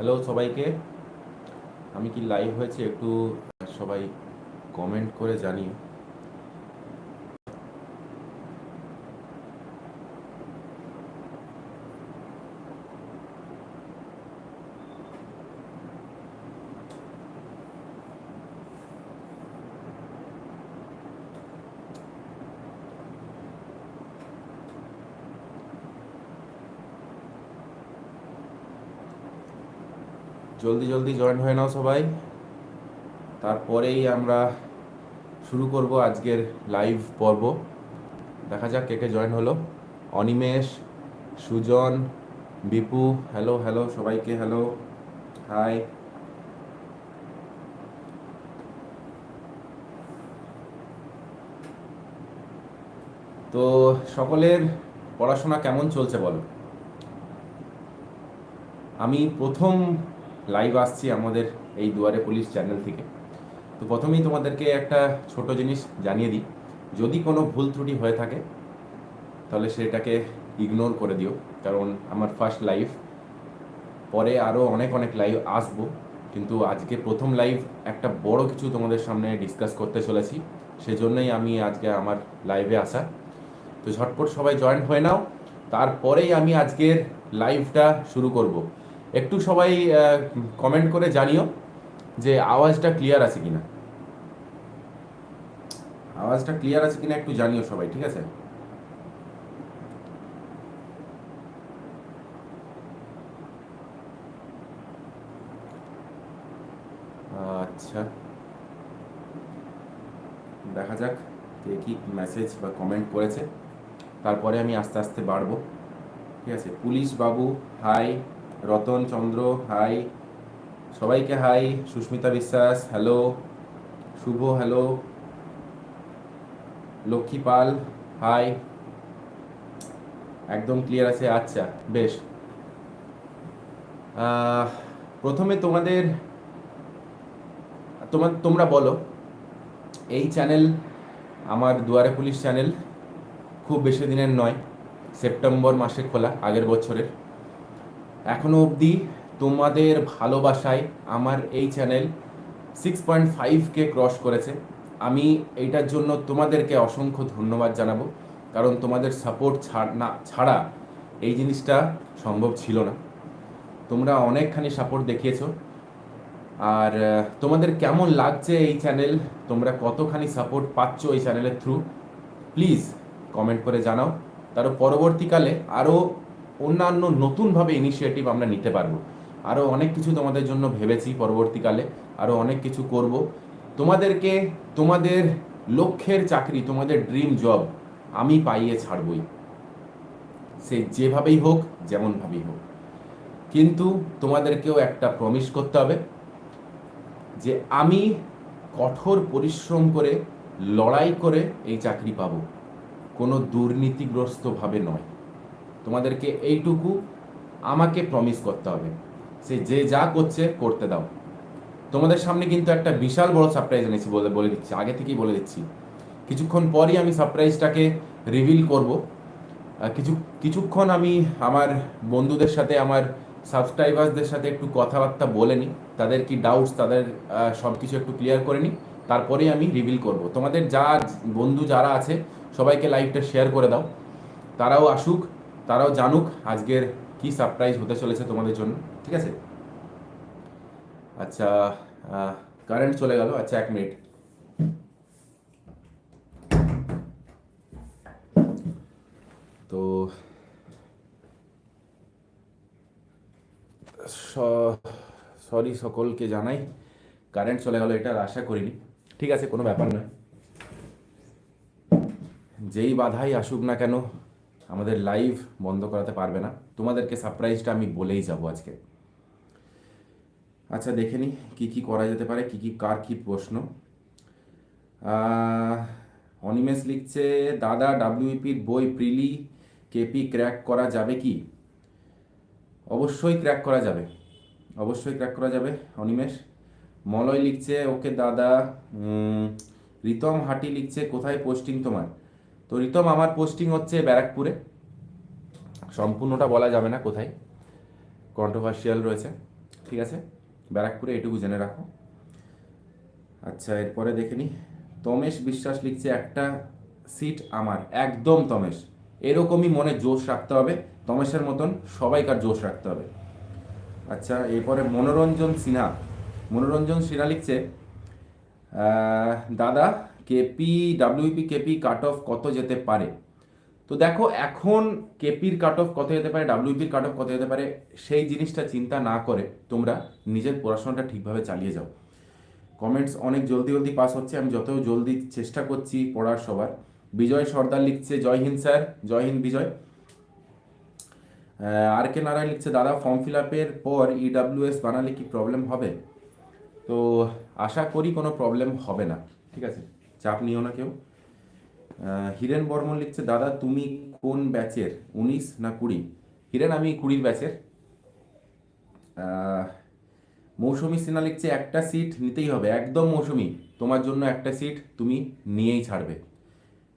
Hello সবাইকে। আমি কি লাইভ হয়েছে একটু সবাই কমেন্ট করে জানিও। জলদি জলদি জয়েন হয়ে নাও সবাই। তারপরেই আমরা শুরু করব আজকের লাইভ পর্ব। দেখা যাক কে কে জয়েন হলো। অনিমেষ, সুজন, বিপু হ্যালো হ্যালো সবাইকে হ্যালো হাই তো সকলের পড়াশোনা কেমন চলছে বলো? আমি প্রথম লাইভ আসছি আমাদের এই দুয়ারে পুলিশ চ্যানেল থেকে। তো প্রথমেই তোমাদেরকে একটা ছোট জিনিস জানিয়ে দিই। যদি কোনো ভুল ত্রুটি হয়ে থাকে, তাহলে সেটাকে ইগনোর করে দিও। কারণ আমার ফার্স্ট লাইভ পরে আরও অনেক অনেক লাইভ আসব। কিন্তু আজকে প্রথম লাইভ একটা বড় কিছু তোমাদের সামনে ডিসকাস করতে চলেছি। সেজন্যই আমি আজকে আমার লাইভে আসা। তো ঝটপট সবাই জয়েন হয়ে নাও। তারপরেই আমি আজকের লাইভটা শুরু করব। একটু সবাই কমেন্ট করে জানিও যে আওয়াজটা ক্লিয়ার আছে কিনা। আওয়াজটা ক্লিয়ার আছে কিনা একটু জানিও সবাই, ঠিক আছে? আচ্ছা। দেখা যাক কে কি মেসেজ বা কমেন্ট করেছে। তারপরে আমি আস্তে আস্তে বাড়বো। ঠিক আছে? পুলিশ বাবু হাই রতন, চন্দ্র, হাই। সবাইকে hi. Susmita Biswas, hello. Subho, hello. Lakshmi Pal, hi. একদম ক্লিয়ার আছে আচ্ছা বেশ। প্রথমে তোমাদের, তোমার, তোমরা বলো, এই চ্যানেল আমার দুয়ারে পুলিশ চ্যানেল খুব বেশি দিনের নয়। সেপ্টেম্বর মাসে খোলা, আগের বছরের। এখনও অবধি তোমাদের ভালোবাসায় আমার এই চ্যানেল সিক্স পয়েন্ট ফাইভকে ক্রস করেছে। আমি এইটার জন্য তোমাদেরকে অসংখ্য ধন্যবাদ জানাব, কারণ তোমাদের সাপোর্ট ছাড় না ছাড়া এই জিনিসটা সম্ভব ছিল না। তোমরা অনেকখানি সাপোর্ট দেখিয়েছো। আর তোমাদের কেমন লাগছে এই চ্যানেল তোমরা কতখানি সাপোর্ট পাচ্ছ এই চ্যানেলের থ্রু প্লিজ কমেন্ট করে জানাও। তারও পরবর্তীকালে আরও অন্যান্য নতুনভাবে ইনিশিয়েটিভ আমরা নিতে পারব। আরও অনেক কিছু তোমাদের জন্য ভেবেছি পরবর্তীকালে আরও অনেক কিছু করব। তোমাদেরকে, তোমাদের লক্ষ্যের চাকরি, তোমাদের ড্রিম জব আমি পাইয়ে ছাড়বই। সে যেভাবেই হোক, যেমনভাবেই হোক। কিন্তু তোমাদেরকেও একটা প্রমিস করতে হবে, যে আমি কঠোর পরিশ্রম করে, লড়াই করে এই চাকরি পাবো। কোনো দুর্নীতিগ্রস্তভাবে নয়। তোমাদেরকে এইটুকু আমাকে প্রমিস করতে হবে। সে যে যা করছে, করতে দাও। তোমাদের সামনে কিন্তু একটা বিশাল বড় সারপ্রাইজ এনেছি বলে বলে দিচ্ছি। আগে থেকেই বলে দিচ্ছি। কিছুক্ষণ পরই আমি সারপ্রাইজটাকে রিভিল করব। কিছু কিছুক্ষণ আমি আমার বন্ধুদের সাথে, আমার সাবস্ক্রাইবারদের সাথে একটু কথাবার্তা বলে নিই। তাদের কি ডাউটস তাদের সব কিছু একটু ক্লিয়ার করে নিই। তারপরেই আমি রিভিল করব। তোমাদের যা বন্ধু যারা আছে, সবাইকে লাইভটা শেয়ার করে দাও। তারাও আসুক। তারাও জানুক আজকের কি সারপ্রাইজ হতে চলেছে তোমাদের জন্য, ঠিক আছে? আচ্ছা কারেন্ট চলে গেল আচ্ছা এক মিনিট তো সরি সকলকে জানাই কারেন্ট চলে গেল এটা আশা করিনি, ঠিক আছে, কোনো ব্যাপার নয়। যেই বাধাই আসুক না কেন আমাদের লাইভ বন্ধ করাতে পারবে না। তোমাদেরকে সারপ্রাইজটা আমি বলেই যাব আজকে। আচ্ছা দেখে নি কী কী করা যেতে পারে, কী কী, কার কী প্রশ্ন। অনিমেষ লিখছে, দাদা ডাব্লিউপির বই প্রিলি কেপি ক্র্যাক করা যাবে কি? অবশ্যই ক্র্যাক করা যাবে। অবশ্যই ক্র্যাক করা যাবে, অনিমেষ। মলয় লিখছে, ওকে দাদা রিতম হাটি লিখছে, কোথায় পোস্টিং তোমার? তো রিতম, আমার পোস্টিং হচ্ছে ব্যারাকপুরে। সম্পূর্ণটা বলা যাবে না কোথায়। কন্ট্রোভার্সিয়াল রয়েছে। ঠিক আছে? ব্যারাকপুরে এটুকু জেনে রাখো। আচ্ছা এরপরে দেখে নি। তমেশ বিশ্বাস লিখছে, একটা সিট আমার। একদম তমেশ। এরকমই মনে জোশ রাখতে হবে। তমেশের মতন সবাইকার জোশ রাখতে হবে। আচ্ছা এরপরে মনোরঞ্জন সিনহা। মনোরঞ্জন সিনহা লিখছে দাদা KP WP KP cut off কত যেতে পারে? তো দেখো, এখন কেপির কাট অফ কত যেতে পারে ডাব্লিউপির কাট অফ কত যেতে পারে, সেই জিনিসটা চিন্তা না করে তোমরা নিজের পড়াশোনাটা ঠিকভাবে চালিয়ে যাও। কমেন্টস অনেক জলদি জলদি পাস হচ্ছে, আমি যত জলদি চেষ্টা করছি পড়ার সবার। বিজয় সর্দার লিখছে, Jai Hind sir, Jai Hind Bijoy. R K Narayan লিখছে, দাদা ফর্ম ফিল আপের পর ইডাব্লিউএস বানালে কি প্রবলেম হবে? তো আশা করি কোনো প্রবলেম হবে না, ঠিক আছে? চাপ নিও না কেউ। হিরেন বর্মন লিখছে, দাদা, তুমি কোন ব্যাচের? উনিশ না কুড়ি? হিরেন, আমি কুড়ির ব্যাচের। মৌসুমি সিনহা লিখছে, একটা সিট নিতেই হবে, একদম মৌসুমি। তোমার জন্য একটা সিট তুমি নিয়েই ছাড়বে।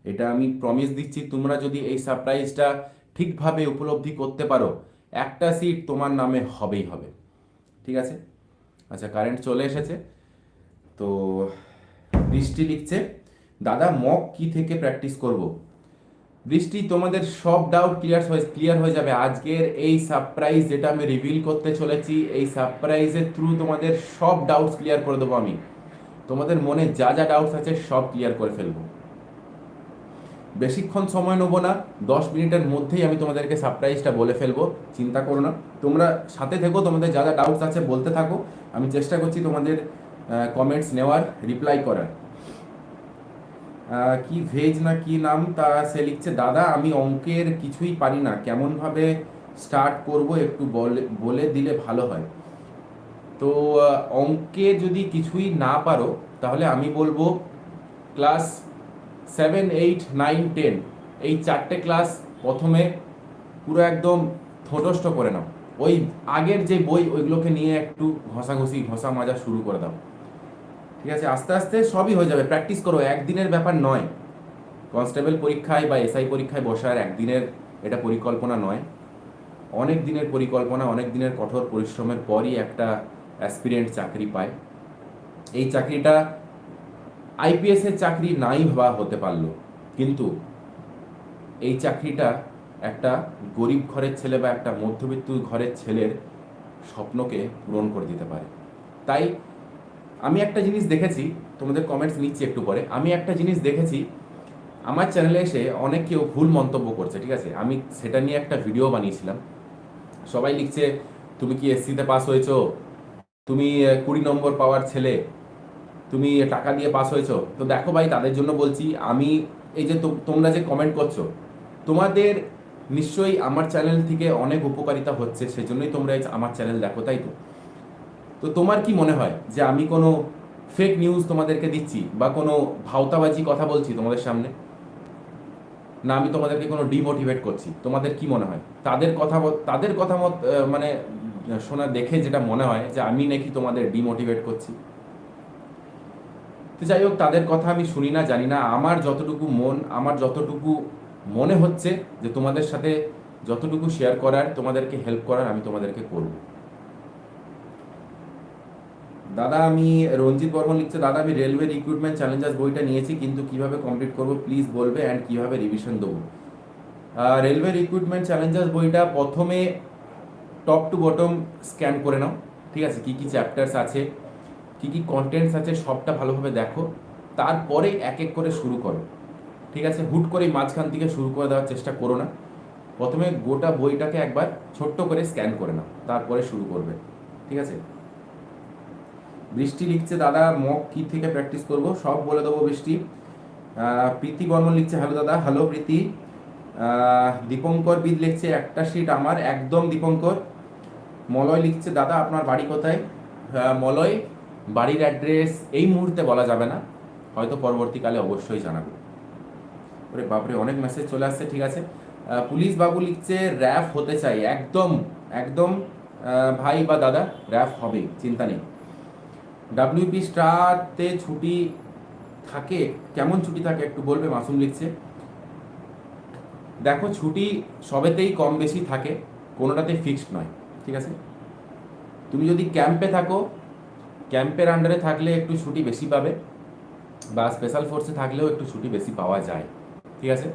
এটা আমি প্রমিস দিচ্ছি, তোমরা যদি এই সারপ্রাইজটা ঠিকভাবে উপলব্ধি করতে পারো, একটা সিট তোমার নামে হবেই হবে। ঠিক আছে? আচ্ছা কারেন্ট চলে এসেছে। তো বৃষ্টি লিখছে, দাদা মক কি থেকে প্র্যাকটিস করব? বৃষ্টি তোমাদের সব ডাউট ক্লিয়ার হয়ে ক্লিয়ার হয়ে যাবে। আজকের এই সারপ্রাইজ যেটা আমি রিভিল করতে চলেছি, এই সারপ্রাইজের থ্রু তোমাদের সব ডাউটস ক্লিয়ার করে দেবো আমি। তোমাদের মনে যা যা ডাউটস আছে সব ক্লিয়ার করে ফেলব। বেশিক্ষণ সময় নেব না, দশ মিনিটের মধ্যেই আমি তোমাদেরকে সারপ্রাইজটা বলে ফেলব। চিন্তা করো না। তোমরা সাথে থেকো, তোমাদের যা যা ডাউটস আছে বলতে থাকো। আমি চেষ্টা করছি তোমাদের কমেন্টস নেওয়ার রিপ্লাই করার। কি ভেজ না কি নাম তা সে লিখছে, দাদা, আমি অঙ্কের কিছুই পারি না। কেমনভাবে স্টার্ট করব একটু বলে দিলে ভালো হয়। তো অঙ্কে যদি কিছুই না পারো, তাহলে আমি বলব class seven eight nine ten এই চারটে ক্লাস প্রথমে পুরো একদম ঠোঁটস্থ করে নাও। ওই আগের যে বই, ওইগুলোকে নিয়ে একটু ঘষাঘষি, ঘষা মাজা শুরু করে দাও। ঠিক আছে? আস্তে আস্তে সবই হয়ে যাবে। প্র্যাকটিস করো, একদিনের ব্যাপার নয়। কনস্টেবল পরীক্ষায় বা এসআই পরীক্ষায় বসার একদিনের এটা পরিকল্পনা নয়। অনেক দিনের পরিকল্পনা, অনেক দিনের কঠোর পরিশ্রমের পরই একটা অ্যাসপিরেন্ট চাকরি পায়। এই চাকরিটা আইপিএস এর চাকরি নাই ভাবা হতে পারল। কিন্তু এই চাকরিটা একটা গরিব ঘরের ছেলে বা একটা মধ্যবিত্ত ঘরের ছেলের স্বপ্নকে পূরণ করে দিতে পারে। তাই আমি একটা জিনিস দেখেছি, তোমাদের কমেন্টস নিচ্ছি একটু পরে। আমি একটা জিনিস দেখেছি, আমার চ্যানেলে এসে অনেক কেউ ভুল মন্তব্য করছে, ঠিক আছে? আমি সেটা নিয়ে একটা ভিডিও বানিয়েছিলাম। সবাই লিখছে, তুমি কি এসসিতে পাস হয়েছো? তুমি কুড়ি নম্বর পাওয়ার ছেলে। তুমি টাকা দিয়ে পাস হয়েছো? তো দেখো ভাই, তাদের জন্য বলছি, আমি, এই যে তোমরা যে কমেন্ট করছ, তোমাদের নিশ্চয়ই আমার চ্যানেল থেকে অনেক উপকারিতা হচ্ছে, সেজন্যই তোমরা আমার চ্যানেল দেখো, তাই তো? তো তোমার কি মনে হয় যে আমি কোনো ফেক নিউজ তোমাদেরকে দিচ্ছি বা কোনো ভাওতাবাজি কথা বলছি তোমাদের সামনে? না, আমি তোমাদেরকে কোনো ডিমোটিভেট করছি। তোমাদের কি মনে হয়? তাদের কথা তাদের কথা মত মানে শোনা দেখে যেটা মনে হয় যে আমি নাকি তোমাদের ডিমোটিভেট করছি। তো যাই হোক, তাদের কথা আমি শুনি না, জানি না। আমার যতটুকু মন, আমার যতটুকু মনে হচ্ছে যে তোমাদের সাথে যতটুকু শেয়ার করার, তোমাদেরকে হেল্প করার আমি তোমাদেরকে করব। দাদা, আমি রঞ্জিত বর্মন লিখছে, দাদা, আমি রেলওয়ে রিক্রুটমেন্ট চ্যালেঞ্জার্স বইটা নিয়েছি, কিন্তু কীভাবে কমপ্লিট করব প্লিজ বলবে অ্যান্ড কীভাবে রিভিশন দেবো? রেলওয়ে রিক্রুটমেন্ট চ্যালেঞ্জার্স বইটা প্রথমে টপ টু বটম স্ক্যান করে নাও, ঠিক আছে? কি কি চ্যাপ্টার্স আছে, কি কি কন্টেন্টস আছে, সবটা ভালোভাবে দেখো, তারপরে এক এক করে শুরু করো, ঠিক আছে? হুট করে মাঝখান থেকে শুরু করে দেওয়ার চেষ্টা করো না। প্রথমে গোটা বইটাকে একবার ছোট্ট করে স্ক্যান করে নাও, তারপরে শুরু করবে, ঠিক আছে? বৃষ্টি লিখছে দাদা মক কি থেকে প্র্যাকটিস করব? সব বলে দেবো বৃষ্টি। প্রীতি বর্মন লিখছে হ্যালো দাদা হ্যালো প্রীতি। দীপঙ্কর বিদ লিখছে, একটা সিট আমার, একদম দীপঙ্কর। মলয় লিখছে, দাদা, আপনার বাড়ি কোথায়? মলয়, বাড়ির অ্যাড্রেস এই মুহূর্তে বলা যাবে না। হয়তো পরবর্তীকালে অবশ্যই জানাব। ওরে বাপরে, অনেক মেসেজ চলে আসছে, ঠিক আছে। পুলিশ বাবু লিখছে র্যাফ হতে চাই। একদম একদম। ভাই বা দাদা র্যাফ হবে চিন্তা নেই। ডাব্লিউপি স্টারতে ছুটি থাকে, কেমন ছুটি থাকে একটু বলবে? মাসুম লিখছে। দেখো, ছুটি সবেতেই কম বেশি থাকে, কোনোটাতে ফিক্সড নয়, ঠিক আছে? তুমি যদি ক্যাম্পে থাকো ক্যাম্পের আন্ডারে থাকলে একটু ছুটি বেশি পাবে, বা স্পেশাল ফোর্সে থাকলেও একটু ছুটি বেশি পাওয়া যায়, ঠিক আছে?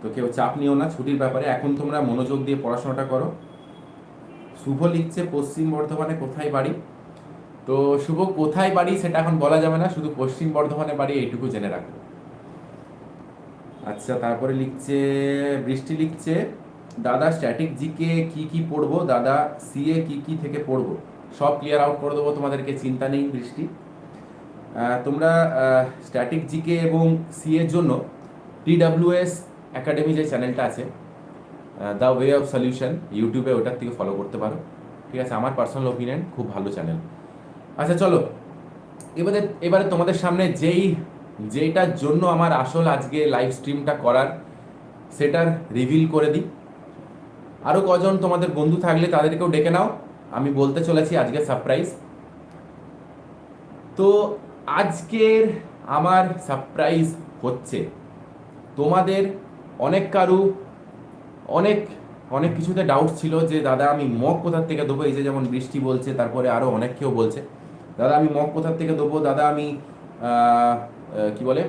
তো কেউ চাপ নিও না, ছুটির ব্যাপারে এখন তোমরা মনোযোগ দিয়ে পড়াশোনাটা করো। শুভ লিখছে, পশ্চিম বর্ধমানে কোথায় বাড়ি? তো শুভ, কোথায় বাড়ি সেটা এখন বলা যাবে না, শুধু পশ্চিম বর্ধমানে বাড়ি এইটুকু জেনে রাখো আচ্ছা তারপরে লিখছে, বৃষ্টি লিখছে, দাদা স্ট্যাটিক জিকে কি কি পড়ব, দাদা সিএ কি কি থেকে পড়ব, সব ক্লিয়ার আউট করে দেবো, তোমাদেরকে চিন্তা নেই বৃষ্টি। তোমরা স্ট্যাটিক জিকে এবং সিএর জন্য টিডাব্লিউএস একাডেমি যে চ্যানেলটা আছে দ্য ওয়ে অফ সলিউশন ইউটিউবে ওটার থেকে ফলো করতে পারো। ঠিক আছে, আমার পার্সোনাল ওপিনিয়ন খুব ভালো চ্যানেল আচ্ছা চলো। এবারে এবারে তোমাদের সামনে যেই, যেইটার জন্য আমার আসল আজকে লাইভ স্ট্রিমটা করার, সেটার রিভিল করে দিই। আরও কজন তোমাদের বন্ধু থাকলে তাদেরকেও ডেকে নাও। আমি বলতে চলেছি আজকে সারপ্রাইজ তো আজকের আমার সারপ্রাইজ হচ্ছে, তোমাদের অনেক কারু, অনেক অনেক কিছুতে ডাউট ছিল যে, দাদা, আমি মগ কোথার থেকে দেবো এই যে যেমন বৃষ্টি বলছে, তারপরে আরও অনেক কেউ বলছে। দাদা, আমি মগ কোথার থেকে দেবো? দাদা, আমি কি বলে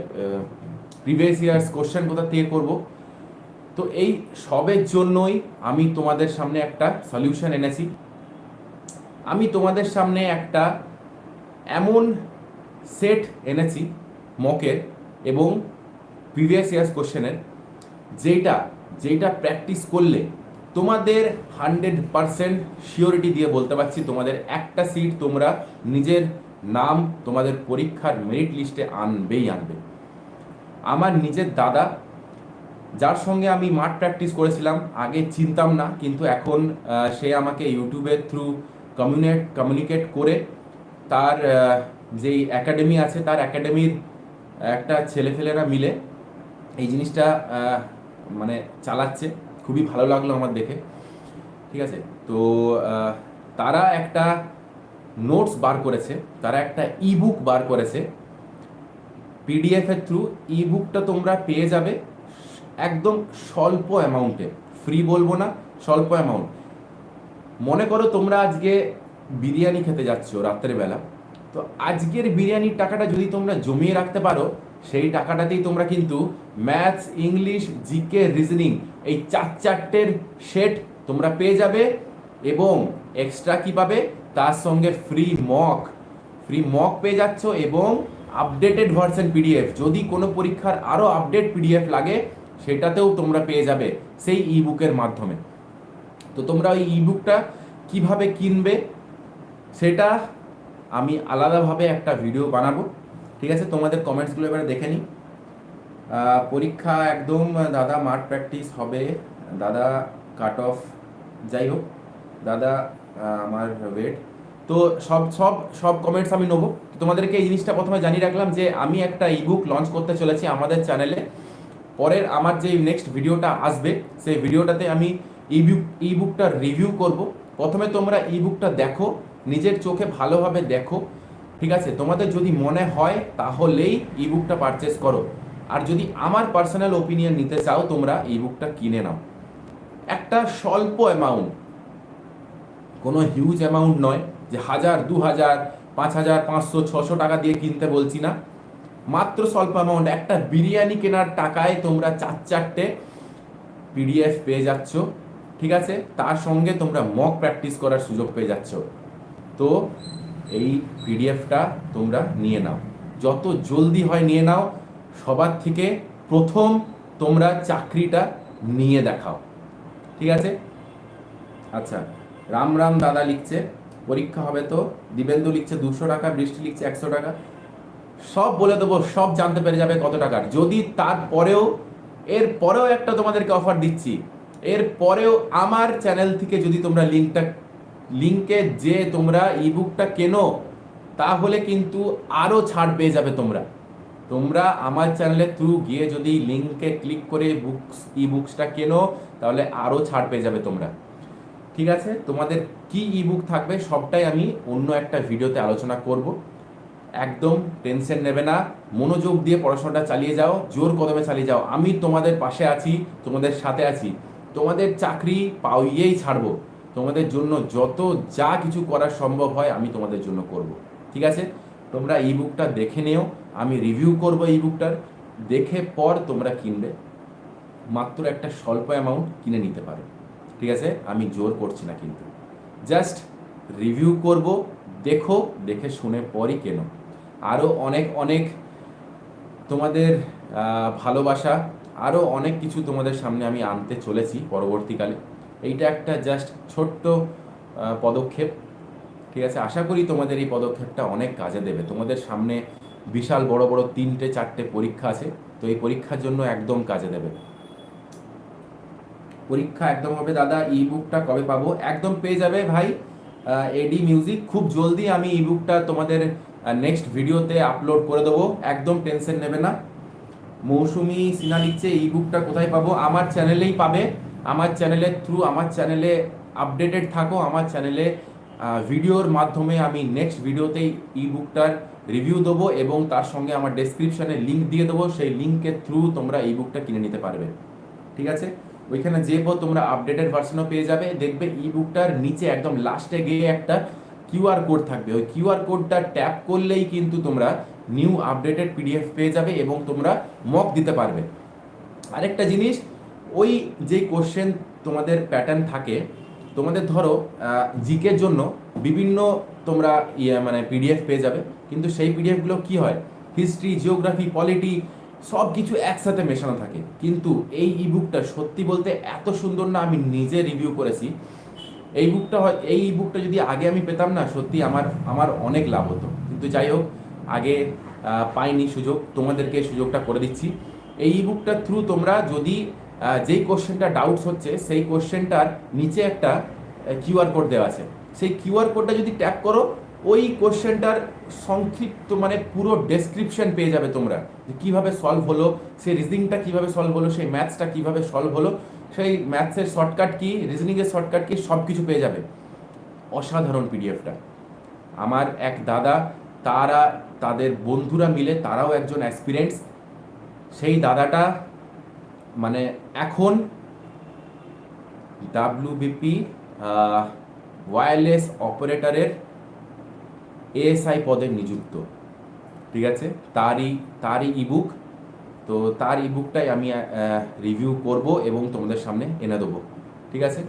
প্রিভিয়াস ইয়ার্স কোশ্চেন কোথা থেকে করব? তো এই সবের জন্যই আমি তোমাদের সামনে একটা সলিউশন এনেছি। আমি তোমাদের সামনে একটা এমন সেট এনেছি মকের এবং প্রিভিয়াস ইয়ার্স কোশ্চেনের যেটা যেটা প্র্যাকটিস করলে তোমাদের হান্ড্রেড পারসেন্ট শিওরিটি দিয়ে বলতে পারছি, তোমাদের একটা সিট তোমরা নিজের নাম তোমাদের পরীক্ষার মেরিট লিস্টে আনবেই আনবে। আমার নিজের দাদা, যার সঙ্গে আমি মাঠ প্র্যাকটিস করেছিলাম, আগে চিনতাম না, কিন্তু এখন সে আমাকে ইউটিউবের থ্রু কমিউনিকেট কমিউনিকেট করে তার যেই একাডেমি আছে, তার একাডেমির একটা ছেলেফেলেরা মিলে এই জিনিসটা মানে চালাচ্ছে। খুবই ভালো লাগল আমার দেখে। ঠিক আছে? তো তারা একটা নোটস বার করেছে, তারা একটা ইবুক বার করেছে। পিডিএফ এর থ্রু ইবুকটা তোমরা পেয়ে যাবে একদম স্বল্প অ্যামাউন্টে ফ্রি বলব না, স্বল্প অ্যামাউন্ট মনে করো তোমরা আজকে বিরিয়ানি খেতে যাচ্ছ রাত্রের বেলা তো আজকের বিরিয়ানির টাকাটা যদি তোমরা জমিয়ে রাখতে পারো সেই টাকাটাতেই তোমরা কিন্তু ম্যাথস, ইংলিশ, জিকে, রিজনিং এই চার চারটের সেট তোমরা পেয়ে যাবে এবং এক্সট্রা কি পাবে? তার সঙ্গে ফ্রি মক ফ্রি মক পেয়ে যাচ্ছ এবং আপডেটেড ভার্সন পিডিএফ যদি কোনো পরীক্ষার আরও আপডেট পিডিএফ লাগে, সেটাতেও তোমরা পেয়ে যাবে সেই ই বুকের মাধ্যমে। তো তোমরা ওই ইবুকটা কীভাবে কিনবে, সেটা আমি আলাদাভাবে একটা ভিডিও বানাবো। ঠিক আছে? তোমাদের কমেন্টসগুলো এবারে দেখে নিই। পরীক্ষা একদম দাদা মাঠ প্র্যাকটিস হবে। দাদা কাট অফ যাই হোক। দাদা আমার ওয়েট তো সব সব সব কমেন্টস আমি নেব। তোমাদেরকে এই জিনিসটা প্রথমে জানিয়ে রাখলাম যে, আমি একটা ইবুক লঞ্চ করতে চলেছি আমাদের চ্যানেলে পরের আমার যে নেক্সট ভিডিওটা আসবে, সেই ভিডিওটাতে আমি ইবুক ইবুকটা রিভিউ করব। প্রথমে তোমরা ইবুকটা দেখো, নিজের চোখে ভালোভাবে দেখো। ঠিক আছে? তোমাদের যদি মনে হয়, তাহলেই ইবুকটা পারচেস করো। আর যদি আমার পার্সোনাল ওপিনিয়ন নিতে চাও, তোমরা ইবুকটা কিনে নাও। একটা স্বল্প অ্যামাউন্ট কোনো হিউজ অ্যামাউন্ট নয়, যে হাজার, দু হাজার, পাঁচ হাজার, পাঁচশো, ছশো টাকা দিয়ে কিনতে বলছি না। মাত্র স্বল্প অ্যামাউন্ট একটা বিরিয়ানি কেনার টাকায় তোমরা চার চারটে পিডিএফ পেয়ে যাচ্ছ, ঠিক আছে? তার সঙ্গে তোমরা মক প্র্যাকটিস করার সুযোগ পেয়ে যাচ্ছ। তো এই পিডিএফটা তোমরা নিয়ে নাও। যত জলদি হয় নিয়ে নাও, সবার থেকে প্রথম তোমরা চাকরিটা নিয়ে দেখাও। ঠিক আছে? আচ্ছা রাম রাম দাদা লিখছে, পরীক্ষা হবে তো? দিবেন্দু লিখছে দুশো টাকা, বৃষ্টি লিখছে একশো টাকা। সব বলে দেবো, সব জানতে পেরে যাবে কত টাকার যদি তারপরেও এর পরেও একটা তোমাদেরকে অফার দিচ্ছি। এর পরেও আমার চ্যানেল থেকে যদি তোমরা লিঙ্কটা লিঙ্কে যে তোমরা ইবুকটা কেনো, তাহলে কিন্তু আরও ছাড় পেয়ে যাবে তোমরা। তোমরা আমার চ্যানেলের থ্রু গিয়ে যদি লিঙ্কে ক্লিক করে বুকস ই বুকসটা কেনো, তাহলে আরও ছাড় পেয়ে যাবে তোমরা। ঠিক আছে? তোমাদের কি ইবুক থাকবে সবটাই আমি অন্য একটা ভিডিওতে আলোচনা করব। একদম টেনশন নেবে না, মনোযোগ দিয়ে পড়াশোনাটা চালিয়ে যাও, জোর কদমে চালিয়ে যাও। আমি তোমাদের পাশে আছি, তোমাদের সাথে আছি। তোমাদের চাকরি পাইয়েই ছাড়বো। তোমাদের জন্য যত যা কিছু করা সম্ভব হয়, আমি তোমাদের জন্য করব। ঠিক আছে? তোমরা ই বুকটা দেখে নিও। আমি রিভিউ করব ই বুকটার দেখে পর তোমরা কিনবে। মাত্র একটা স্বল্প অ্যামাউন্ট কিনে নিতে পারো। ঠিক আছে? আমি জোর করছি না কিন্তু। জাস্ট রিভিউ করব, দেখো, দেখে শুনে পরই কেনো। আরও অনেক অনেক তোমাদের ভালোবাসা আরও অনেক কিছু তোমাদের সামনে আমি আনতে চলেছি পরবর্তীকালে। এইটা একটা জাস্ট ছোট্ট পদক্ষেপ। ঠিক আছে? আশা করি তোমাদের এই পদক্ষেপটা অনেক কাজে দেবে। তোমাদের সামনে বিশাল বড় বড় তিনটে, চারটে পরীক্ষা আছে। তো এই পরীক্ষার জন্য একদম কাজে দেবে। পরীক্ষা একদম হবে। দাদা ই বুকটা কবে পাবো? একদম পেয়ে যাবে ভাই এডি মিউজিক খুব জলদি আমি ই বুকটা তোমাদের নেক্সট ভিডিওতে আপলোড করে দেবো। একদম টেনশন নেবে না। মৌসুমি সিনা লিখছে ই বুকটা কোথায় পাবো? আমার চ্যানেলেই পাবে। আমার চ্যানেলের থ্রু আমার চ্যানেলে আপডেটেড থাকো, আমার চ্যানেলে ভিডিওর মাধ্যমে আমি নেক্সট ভিডিওতেই ই বুকটার রিভিউ দেবো এবং তার সঙ্গে আমার ডেসক্রিপশানে লিঙ্ক দিয়ে দেবো, সেই লিঙ্কের থ্রু তোমরা ই বুকটা কিনে নিতে পারবে। ঠিক আছে? ওইখানে যে পর তোমরা আপডেটেড ভার্সনও পেয়ে যাবে, দেখবে ই বুকটার নিচে একদম লাস্টে গিয়ে একটা কিউআর কোড থাকবে। ওই কিউআর কোডটা ট্যাপ করলেই কিন্তু তোমরা নিউ আপডেটেড পিডিএফ পেয়ে যাবে এবং তোমরা মক দিতে পারবে। আরেকটা জিনিস ওই যে কোশ্চেন তোমাদের প্যাটার্ন থাকে, তোমাদের ধরো জিকের জন্য বিভিন্ন তোমরা ইয়ে মানে পিডিএফ পেয়ে যাবে, কিন্তু সেই পিডিএফগুলো কি হয়? হিস্ট্রি জিওগ্রাফি পলিটি সব কিছু একসাথে মেশানো থাকে। কিন্তু এই ইবুকটা সত্যি বলতে এত সুন্দর না, আমি নিজে রিভিউ করেছি। এই বুকটা হয়, এই বুকটা যদি আগে আমি পেতাম না, সত্যি আমার আমার অনেক লাভ হতো। কিন্তু যাই হোক, আগে পাইনি সুযোগ, তোমাদেরকে সুযোগটা করে দিচ্ছি। এই বুকটার থ্রু তোমরা যদি যেই কোশ্চেনটা ডাউটস হচ্ছে, সেই কোশ্চেনটার নিচে একটা কিউআর কোড দেওয়া আছে। সেই কিউআর কোডটা যদি ট্যাপ করো, ওই কোশ্চেনটার সংক্ষিপ্ত মানে পুরো ডেসক্রিপশন পেয়ে যাবে তোমরা। যে কীভাবে সলভ হলো, সেই রিজনিংটা কীভাবে সলভ হলো, সেই ম্যাথসটা কীভাবে সলভ হলো, সেই ম্যাথসের শর্টকাট কি রিজনিংয়ের শর্টকাট কি সব কিছু পেয়ে যাবে। অসাধারণ পিডিএফটা আমার এক দাদা, তারা, তাদের বন্ধুরা মিলে, তারাও একজন এক্সপিরিয়েন্স সেই দাদাটা মানে এখন ডাব্লিউবিপি ওয়্যারলেস অপারেটরের এএসআই পদে নিযুক্ত। ঠিক আছে? তারই তারই ইবুক তো তার ইবুকটাই আমি রিভিউ করব এবং তোমাদের সামনে এনে দেবো। ঠিক আছে?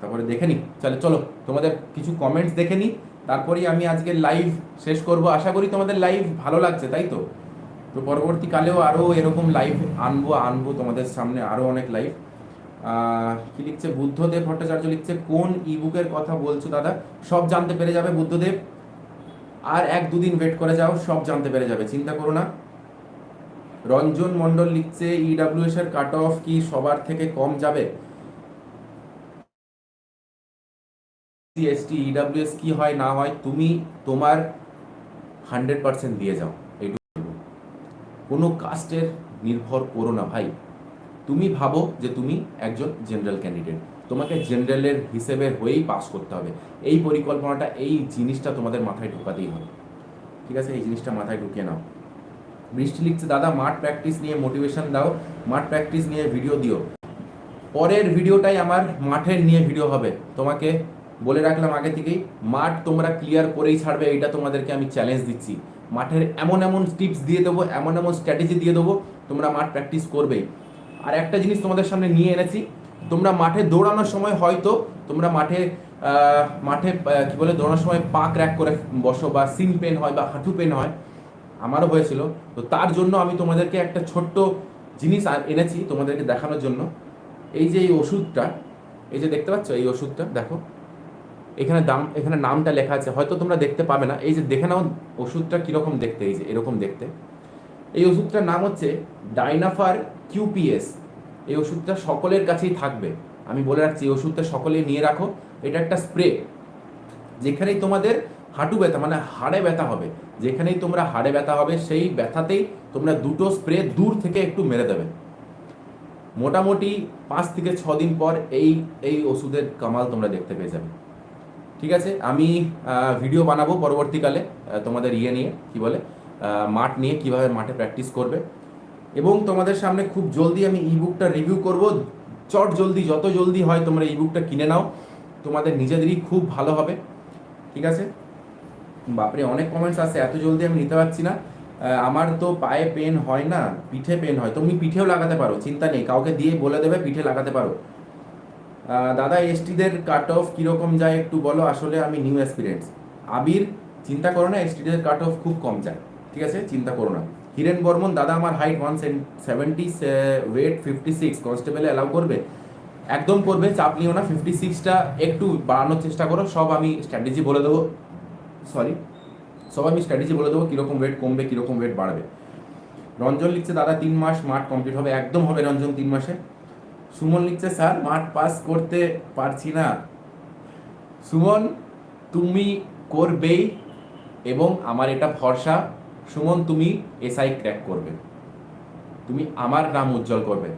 তারপরে দেখে নি চলো চলো, তোমাদের কিছু কমেন্টস দেখে নি তারপরেই আমি আজকে লাইভ শেষ করব। আশা করি তোমাদের লাইভ ভালো লাগছে, তাই তো? তো পরবর্তীকালেও আরও এরকম লাইভ আনব আনব তোমাদের সামনে আরও অনেক লাইভ কি লিখছে? বুদ্ধদেব ভট্টাচার্য লিখছে, কোন ইবুকের কথা বলছো দাদা? সব জানতে পেরে যাবে বুদ্ধদেব। আর এক দুদিন ওয়েট করে যাও, সব জানতে পেরে যাবে। চিন্তা করো না। রঞ্জন মন্ডল লিখছে ইডাব্লিউএস এর কাট অফ কি সবার থেকে কম যাবে? এসটি ইডাব্লিউএস কি হয়, না হয়, তুমি তোমার হান্ড্রেড পার্সেন্ট দিয়ে যাও। কোনো কাস্টের নির্ভর করো না ভাই। তুমি ভাবো যে তুমি একজন জেনারেল ক্যান্ডিডেট। তোমাকে জেনারেলের হিসেবে হয়েই পাস করতে হবে। এই পরিকল্পনাটা, এই জিনিসটা তোমাদের মাথায় ঢোকাতেই হবে। ঠিক আছে? এই জিনিসটা মাথায় ঢুকিয়ে নাও। বৃষ্টি লিখছে, দাদা, মাঠ প্র্যাকটিস নিয়ে মোটিভেশন দাও। মাঠ প্র্যাকটিস নিয়ে ভিডিও দিও। পরের ভিডিওটাই আমার মাঠের নিয়ে ভিডিও হবে। তোমাকে বলে রাখলাম আগে থেকেই, মাঠ তোমরা ক্লিয়ার করেই ছাড়বে। এটা তোমাদেরকে আমি চ্যালেঞ্জ দিচ্ছি। মাঠের এমন এমন টিপস দিয়ে দেবো, এমন এমন স্ট্র্যাটেজি দিয়ে দেবো, তোমরা মাঠ প্র্যাকটিস করবেই আর একটা জিনিস তোমাদের সামনে নিয়ে এনেছি, তোমরা মাঠে দৌড়ানোর সময় হয়তো তোমরা মাঠে মাঠে কি বলে, দৌড়ানোর সময় পা ক্র্যাক করে বসো বা সিন পেন হয় বা হাঁটু পেন হয়, আমারও হয়েছিল। তো তার জন্য আমি তোমাদেরকে একটা ছোট্ট জিনিস এনেছি তোমাদেরকে দেখানোর জন্য। এই যে এই ওষুধটা, এই যে দেখতে পাচ্ছ? এই ওষুধটা, দেখো। এখানে দাম, এখানে নামটা লেখা আছে, হয়তো তোমরা দেখতে পাবে না। এই যে দেখে নাও ওষুধটা কীরকম দেখতে, এই যে এরকম দেখতে। এই ওষুধটার নাম হচ্ছে ডাইনাফার কিউপিএস এই ওষুধটা সকলের কাছেই থাকবে। আমি বলে রাখছি, এই ওষুধটা সকলেই নিয়ে রাখো। এটা একটা স্প্রে, যেখানেই তোমাদের হাঁটু ব্যথা মানে হাড়ে ব্যথা হবে, যেখানেই তোমরা হাড়ে ব্যথা হবে, সেই ব্যথাতেই তোমরা দুটো স্প্রে দূর থেকে একটু মেরে দেবে। মোটামুটি পাঁচ থেকে ছ দিন পর এই এই ওষুধের কামাল তোমরা দেখতে পেয়ে যাবে। ঠিক আছে? আমি ভিডিও বানাবো পরবর্তীকালে তোমাদের ইয়ে নিয়ে, কি বলে মাঠ নিয়ে কীভাবে মাঠে প্র্যাকটিস করবে। এবং তোমাদের সামনে খুব জলদি আমি ই বুকটা রিভিউ করব। চট জলদি, যত জলদি হয় তোমরা এই বুকটা কিনে নাও। তোমাদের নিজেদেরই খুব ভালো হবে। ঠিক আছে? বাপরে, অনেক কমেন্টস আছে এত জলদি আমি নিতে পারছি না। আমার তো পায়ে পেন হয় না, পিঠে পেন হয়। তুমি পিঠেও লাগাতে পারো, চিন্তা নেই। কাউকে দিয়ে বলে দেবে, পিঠে লাগাতে পারো। দাদা, এসটিদের কাট অফ কীরকম যায় একটু বলো? আসলে আমি নিউ এক্সপিরিয়েন্স আবির, চিন্তা করো না, এসটিদের কাট অফ খুব কম যায়। ঠিক আছে? চিন্তা করো না। হিরেন বর্মন, দাদা, আমার height one seventy weight fifty six কনস্টেবলে allow করবে? একদম করবে, চাপ নিও না ফিফটি সিক্সটা একটু বাড়ানোর চেষ্টা করো, সব আমি স্ট্র্যাটেজি বলে দেবো। সরি সব আমি স্ট্র্যাটেজি বলে দেবো, কীরকম ওয়েট কমবে, কীরকম ওয়েট বাড়বে। রঞ্জন লিখছে, দাদা, তিন মাস মাঠ কমপ্লিট হবে। একদম হবে রঞ্জন, তিন মাসে। সুমন লিখছে, স্যার, মাঠ পাস করতে পারছি না। সুমন, তুমি করবেই এবং আমার এটা ভরসা। সুমন, তুমি এসআই ক্র্যাক করবে। তুমি আমার নাম উজ্জ্বল করবে।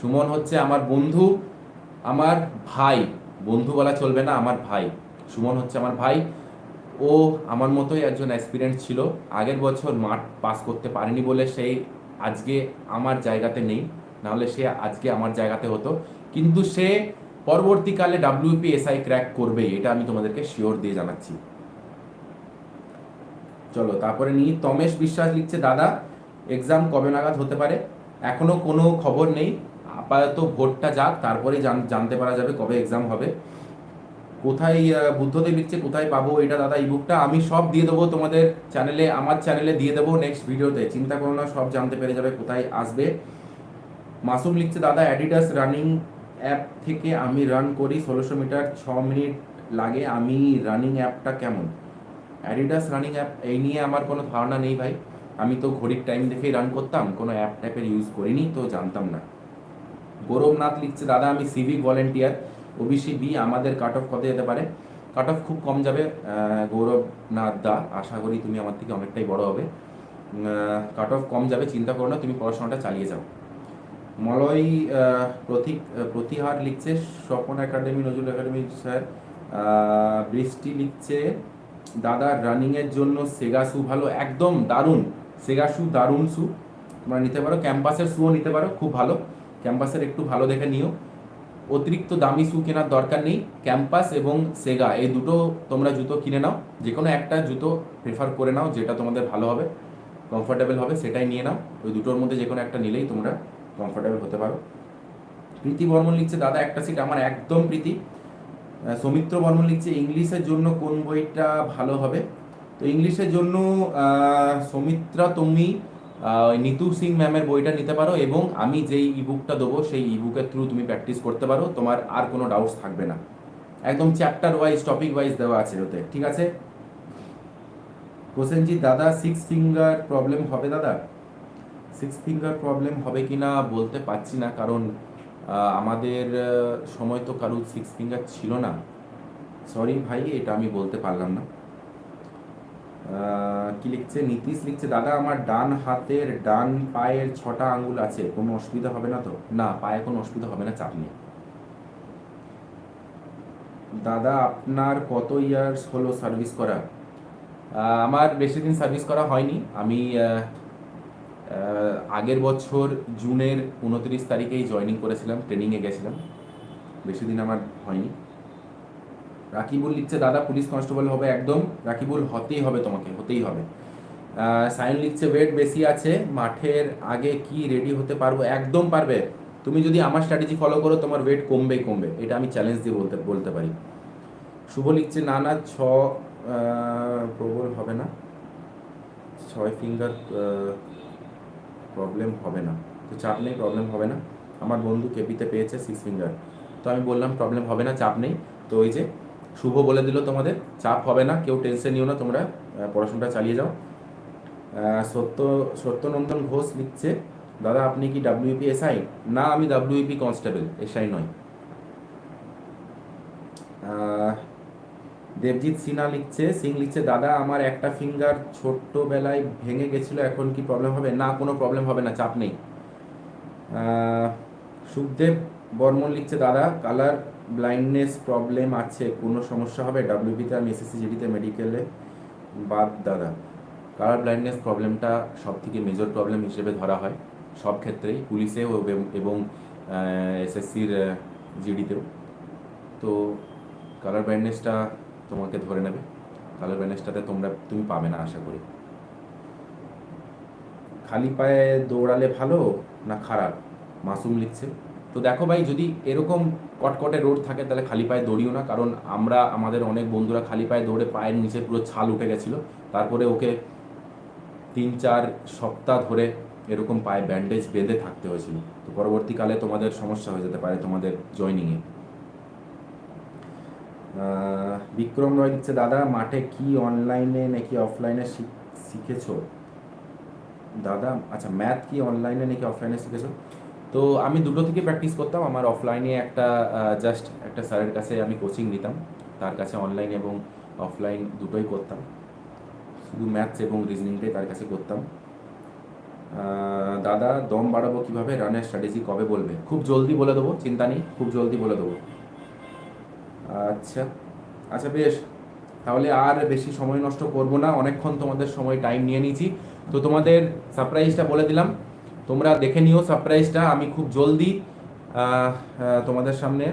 সুমন হচ্ছে, আমার বন্ধু, আমার ভাই। বন্ধু বলা চলবে না, আমার ভাই। সুমন হচ্ছে, আমার ভাই। ও আমার মতোই একজন অ্যাসপিরেন্ট ছিল। আগের বছর মাঠ পাস করতে পারেনি বলে সেই আজকে আমার জায়গাতে নেই। নাহলে সে আজকে আমার জায়গাতে হতো। কিন্তু সে পরবর্তীকালে ডাব্লিউপি এসআই ক্র্যাক করবেই, এটা আমি তোমাদেরকে শিওর দিয়ে জানাচ্ছি। চলো, তারপরে নিয়ে তমেশ বিশ্বাস লিখছে, দাদা এক্সাম কবে নাগাদ হতে পারে? এখনও কোনো খবর নেই। আপাতত ভোটটা যাক তারপরে জানতে পারা যাবে কবে এক্সাম হবে। কোথায় বুদ্ধদেব লিখছে, কোথায় পাবো এটা দাদা এই বুকটা আমি সব দিয়ে দেবো তোমাদের চ্যানেলে আমার চ্যানেলে দিয়ে দেবো নেক্সট ভিডিওতে চিন্তা করো না, সব জানতে পেরে যাবে কোথায় আসবে। মাসুম লিখছে, দাদা অ্যাডিডাস রানিং অ্যাপ থেকে আমি রান করি, ষোলোশো মিটার ছ মিনিট লাগে, আমি রানিং অ্যাপটা কেমন? অ্যাডিডাস রানিং অ্যাপ এই নিয়ে আমার কোনো ধারণা নেই ভাই। আমি তো ঘড়ির টাইম দেখেই রান করতাম, কোনো অ্যাপ ট্যাপের ইউজ করিনি, তো জানতাম না। গৌরবনাথ লিখছে, দাদা, আমি সিভিক ভলেন্টিয়ার ওবিসি বি আমাদের কাট অফ কত যেতে পারে? কাট অফ খুব কম যাবে গৌরবনাথ দা, আশা করি তুমি আমার থেকে অনেকটাই বড় হবে। কাট অফ কম যাবে, চিন্তা করো না, তুমি পড়াশোনাটা চালিয়ে যাও। মলয় প্রতীক প্রতিহার লিখছে, Swapan academy, Nazrul academy, sir. Brishti লিখছে, দাদা রানিং এর জন্য সেগা শু ভালো, একদম দারুণ সেগা শু দারুণ শু তোমরা নিতে পারো, ক্যাম্পাসের শুও নিতে পারো, খুব ভালো। ক্যাম্পাসের একটু ভালো দেখে নিও। অতিরিক্ত দামি শু কেনার দরকার নেই, ক্যাম্পাস এবং সেগা, এই দুটো তোমরা জুতো কিনে নাও যে কোনো একটা জুতো প্রেফার করে নাও, যেটা তোমাদের ভালো হবে কমফোর্টেবল হবে, সেটাই নিয়ে নাও। ওই দুটোর মধ্যে যে কোনো একটা নিলেই তোমরা কমফোর্টেবল হতে পারো। প্রীতি বর্মন লিখছে, দাদা, একটা সিট আমার একদম প্রীতি। সৌমিত্র বর্মন লিখছে, ইংলিশের জন্য কোন বইটা ভালো হবে? তো ইংলিশের জন্য সৌমিত্রা, তুমি নিতু সিং ম্যামের বইটা নিতে পারো এবং আমি যেই ইবুকটা দেবো, সেই ইবুকের থ্রু তুমি প্র্যাকটিস করতে পারো। তোমার আর কোনো ডাউটস থাকবে না। একদম চ্যাপ্টার ওয়াইজ টপিক ওয়াইজ দেওয়া আছে ওতে, ঠিক আছে? প্রসেনজিৎ, দাদা সিক্স ফিঙ্গার প্রবলেম হবে, দাদা? সিক্স ফিঙ্গার প্রবলেম হবে কি না বলতে পারছি না, কারণ আমাদের সময় তো কারুর সিক্স ফিঙ্গার ছিল না। সরি ভাই, এটা আমি বলতে পারলাম না। কি লিখছে? নীতিশ লিখছে, দাদা, আমার ডান হাতের ডান পায়ের ছটা আঙুল আছে, কোনো অসুবিধা হবে না তো? না, পায়ে কোনো অসুবিধা হবে না, চাপ নেই দাদা, আপনার কত ইয়ার্স হলো সার্ভিস করা? আমার বেশি দিন সার্ভিস করা হয়নি। আমি আগের বছর জুনের উনত্রিশ তারিখেই জয়েনিং করেছিলাম ট্রেনিংয়ে গেছিলাম। বেশি দিন আমার হয়নি। রাকিবুল লিখছে, দাদা, পুলিশ কনস্টেবল হবে একদম। রাকিবুল, হতেই হবে তোমাকে, হতেই হবে। সায়ন লিখছে ওয়েট বেশি আছে, মাঠের আগে কি রেডি হতে পারব? একদম পারবে। তুমি যদি আমার স্ট্র্যাটেজি ফলো করো, তোমার ওয়েট কমবেই কমবে। এটা আমি চ্যালেঞ্জ দিয়ে বলতে বলতে পারি। শুভ লিখছে, না না, ছ প্রবল হবে না। ছয় ফিঙ্গার প্রবলেম হবে না। তো চাপ নেই প্রবলেম হবে না। আমার বন্ধু কেপিতে পেয়েছে সিক্স ফিঙ্গার তো আমি বললাম প্রবলেম হবে না, চাপ নেই। তো ওই যে শুভ বলে দিল তোমাদের, চাপ হবে না, কেউ টেনশন নিও না, তোমরা পড়াশোনাটা চালিয়ে যাও। সত্য, সত্যনন্দন ঘোষ লিখছে, দাদা, আপনি কি ডাব্লিউপি এসআই না, আমি ডাব্লিউপি কনস্টেবল এসআই নয়। দেবজিৎ সিনহা লিখছে, সিং লিখছে, দাদা, আমার একটা ফিঙ্গার ছোট্টবেলায় ভেঙে গেছিল, এখন কি প্রবলেম হবে? না, কোনো প্রবলেম হবে না, চাপ নেই। সুখদেব বর্মন লিখছে, দাদা কালার ব্লাইন্ডনেস প্রবলেম আছে, কোনো সমস্যা হবে? ডাব্লিউপিতে আমি এসএসসি জিডিতে মেডিকেলে বাদ, দাদা কালার ব্লাইন্ডনেস প্রবলেমটা সব থেকে মেজর প্রবলেম হিসেবে ধরা হয়, সব ক্ষেত্রেই পুলিশেও এবং- এসএসসির জিডিতেও তো কালার ব্যান্ডেজটা তোমাকে ধরে নেবে। তাহলে ব্যান্ডেজটাতে তোমরা, তুমি পাবে না আশা করি। খালি পায়ে দৌড়ালে ভালো না খারাপ? মাসুম লিখছে। তো দেখো ভাই, যদি এরকম কটকটে রোড থাকে, তাহলে খালি পায়ে দৌড়িও না। কারণ আমরা, আমাদের অনেক বন্ধুরা খালি পায়ে দৌড়ে পায়ের নিচে পুরো ছাল উঠে গেছিল। তারপরে ওকে তিন চার সপ্তাহ ধরে এরকম পায়ে ব্যান্ডেজ বেঁধে থাকতে হয়েছিল। তো পরবর্তীকালে তোমাদের সমস্যা হয়ে যেতে পারে তোমাদের জয়নিংয়ে বিক্রম রয় দিচ্ছে, দাদা, মাঠে কি অনলাইনে নাকি অফলাইনে শিখেছো? দাদা আচ্ছা ম্যাথ কি অনলাইনে নাকি অফলাইনে শিখেছো? তো আমি দুটো থেকে প্র্যাকটিস করতাম, আমার অফলাইনে একটা জাস্ট একটা স্যারের কাছে আমি কোচিং নিতাম, তার কাছে অনলাইন এবং অফলাইন দুটোই করতাম। শুধু ম্যাথস এবং রিজনিংটাই তার কাছে করতাম। দাদা, দম বাড়াবো কীভাবে? রানের স্ট্র্যাটেজি কবে বলবে? খুব জলদি বলে দেবো, চিন্তা নেই, খুব জলদি বলে দেবো। আচ্ছা। আচ্ছা বেশ। তাহলে আর বেশি সময় নষ্ট করব না। অনেকক্ষণ তোমাদের সময় টাইম নিয়ে নিয়েছি। তো তোমাদের সারপ্রাইজটা বলে দিলাম। তোমরা দেখে নিও সারপ্রাইজটা আমি খুব জলদি তোমাদের সামনে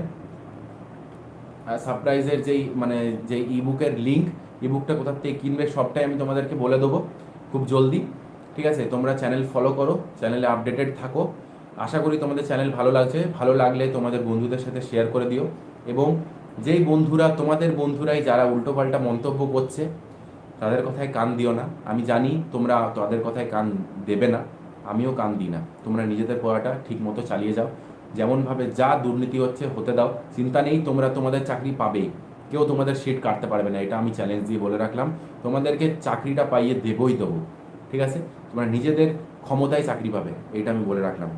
সারপ্রাইজের যেই মানে যে ইবুকের লিঙ্ক ইবুকটা কোথা থেকে কিনবে সবটাই আমি তোমাদেরকে বলে দেবো। খুব জলদি। ঠিক আছে? তোমরা চ্যানেল ফলো করো। চ্যানেলে আপডেটেড থাকো। আশা করি তোমাদের চ্যানেল ভালো লাগছে। ভালো লাগলে তোমাদের বন্ধুদের সাথে শেয়ার করে দিও। এবং যেই বন্ধুরা, তোমাদের বন্ধুরাই যারা উল্টোপাল্টা মন্তব্য করছে, তাদের কথায় কান দিও না। আমি জানি তোমরা তাদের কথায় কান দেবে না, আমিও কান দিই না। তোমরা নিজেদের পড়াটা ঠিক মতো চালিয়ে যাও। যেমনভাবে যা দুর্নীতি হচ্ছে হতে দাও। চিন্তা নেই, তোমরা তোমাদের চাকরি পাবেই কেউ তোমাদের সিট কাটতে পারবে না, এটা আমি চ্যালেঞ্জ দিয়ে বলে রাখলাম। তোমাদেরকে চাকরিটা পাইয়ে দেবই দেবো, ঠিক আছে? তোমরা নিজেদের ক্ষমতায় চাকরি পাবে, এটা আমি বলে রাখলাম।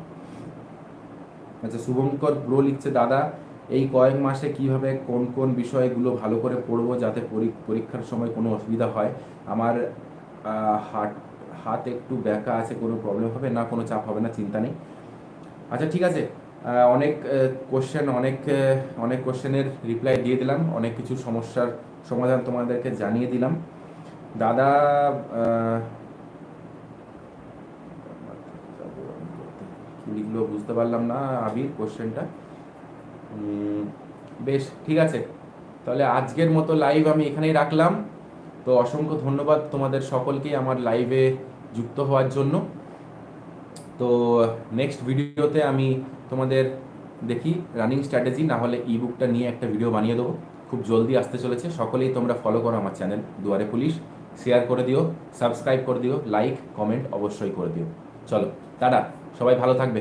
আচ্ছা শুভঙ্কর ব্রো লিখছে, দাদা এই কয়েক মাসে কীভাবে কোন কোন বিষয়গুলো ভালো করে পড়ব যাতে পরী- পরীক্ষার সময় কোনো অসুবিধা হয়? আমার আহ, হাত একটু ব্যাকা আছে কোনো প্রবলেম হবে না কোনো চাপ হবে না চিন্তা নেই। আচ্ছা ঠিক আছে। অনেক কোশ্চেন অনেক অনেক কোশ্চেনের রিপ্লাই দিয়ে দিলাম। অনেক কিছু সমস্যার সমাধান তোমাদেরকে জানিয়ে দিলাম। দাদা লিখলো বুঝতে পারলাম না আবির কোশ্চেনটা বেশ, ঠিক আছে। তাহলে আজকের মতো লাইভ আমি এখানেই রাখলাম। তো অসংখ্য ধন্যবাদ তোমাদের সকলকেই আমার লাইভে যুক্ত হওয়ার জন্য। তো নেক্সট ভিডিওতে আমি তোমাদের দেখি রানিং স্ট্র্যাটেজি না হলে ই বুকটা নিয়ে একটা ভিডিও বানিয়ে দেবো। খুব জলদি আসতে চলেছে। সকলেই তোমরা ফলো করো আমার চ্যানেল দুয়ারে পুলিশ। শেয়ার করে দিও সাবস্ক্রাইব করে দিও লাইক কমেন্ট অবশ্যই করে দিও। চলো, টাটা। সবাই ভালো থাকবে।